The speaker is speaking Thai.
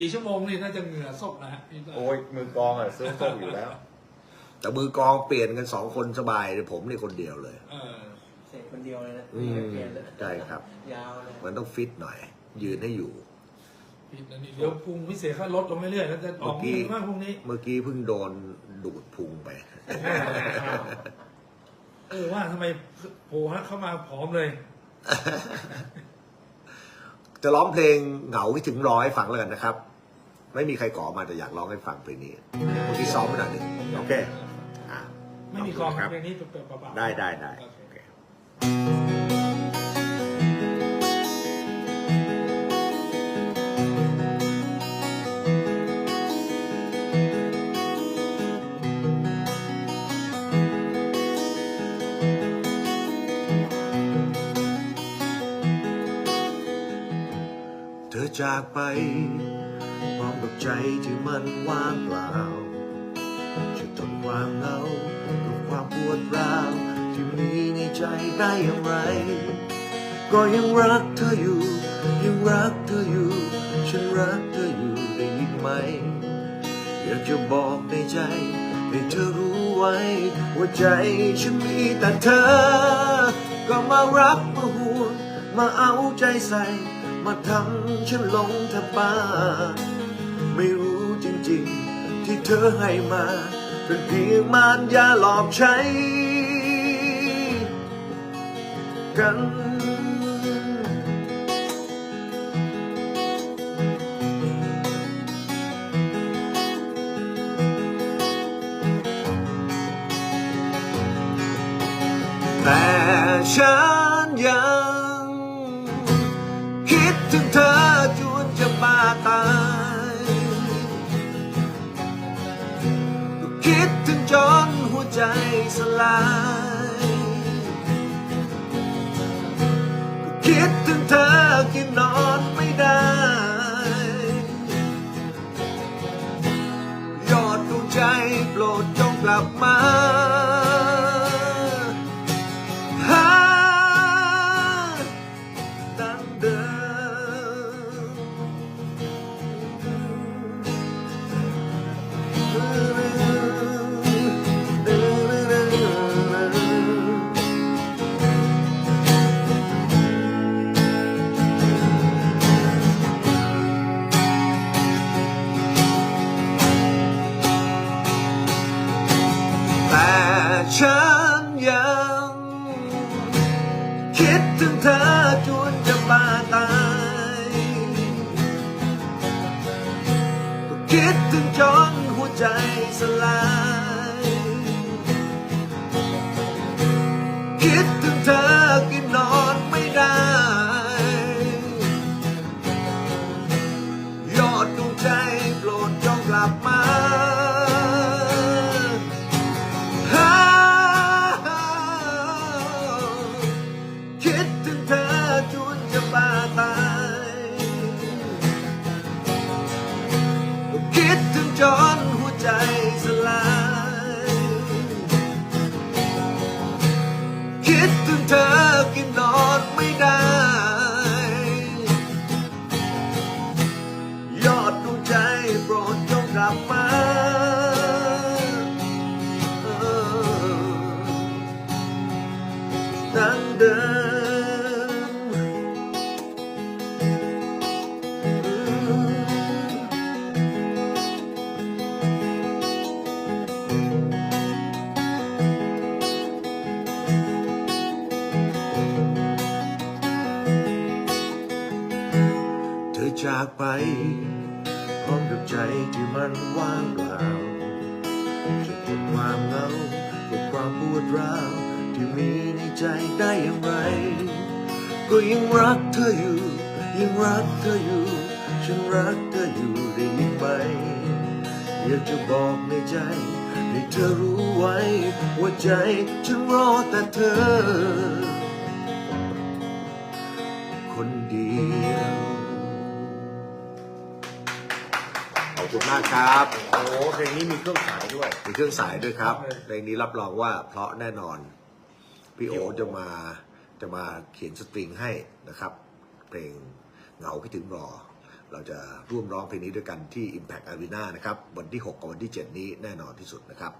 กี่ชั่วโมงนี่น่าจะเหงื่อซกนะฮะพี่ต้โอ้ยมือกลองอะซื้อส้มอยู่แล้ว แต่มือกลองเปลี่ยนกันสองคนสบายเลยผมนี่คนเดียวเลยเออเสกคนเดียวเลยนะอืมเปลี่ยนเลยใช่ครับ ยาวเลยมันต้องฟิตหน่อย ยืนให้อยู่ผิดนะนี่เดี๋ยวพุงพิเศษก็ลดลงเรื่อยๆแล้วจะออกเมื่อกี้มือมากพรุ่งนี้ เมื่อกี้เพิ่งโดนดูดพุงไป เออว่าทำไมโผล่ฮะเข้ามาผอมเลย จะร้องเพลงเหงาคิดถึงร้อยฟังแล้วกันนะครับ ไม่มีใครขอมาแต่อยากร้องให้ฟังเพลงนี้เมื่อกี้ซ้อมไปหน่อยหนึ่งโอเคอะไม่มีกลองครับเพลงนี้เปล่าๆได้ได้ได้โอเคโอเคเธอจากไป พร้อมกับใจที่มันว่างเปล่าจะทนความเหงากับความปวดร้าวที่มีในใจได้อย่างไร ก็ยังรักเธออยู่ ยังรักเธออยู่ ฉันรักเธออยู่ได้ยินไหม อยากจะบอกในใจให้เธอรู้ไว้ ว่าใจฉันมีแต่เธอ ก็มารักมาห่วงมาเอาใจใส่ มาทำฉันลงแทบบ้า ไม่รู้จริงๆ ที่เธอให้มา เป็นเพียงมารยาหลอกใช้ กันแต่ฉันยัง คิดถึงเธอ ใจสลายคิดถึงเธอกินนอนไม่ได้ ยอดดวงใจโปรดจงกลับมา คิดถึงเธอจนจะบ้าตายคิดถึงจนหัวใจสลาย คิดถึงเธอกิน จนหัวใจ จากไป พร้อมกับใจที่มันว่างเปล่าจะทนความเหงากับความปวดร้าวที่มีในใจได้อย่างไร ก็ยังรักเธออยู่ ยังรักเธออยู่ ฉันรักเธออยู่ได้ยินไหมอยากจะบอกในใจให้เธอรู้ไว้ว่าใจฉันรอแต่เธอ คนเดียว คุณมากครับโอ้โหเพลงนี้มีเครื่องสายด้วย มีเครื่องสายด้วยครับเพลงนี้รับรองว่าเพราะแน่นอน พี่โอจะมาจะมาเขียนสตริงให้นะครับ เพลงเหงาคิดถึงรอ เราจะร่วมร้องเพลงนี้ด้วยกันที่ Impact Arena นะครับ วันที่ 6 กับวันที่ 7 นี้แน่นอนที่สุดนะครับ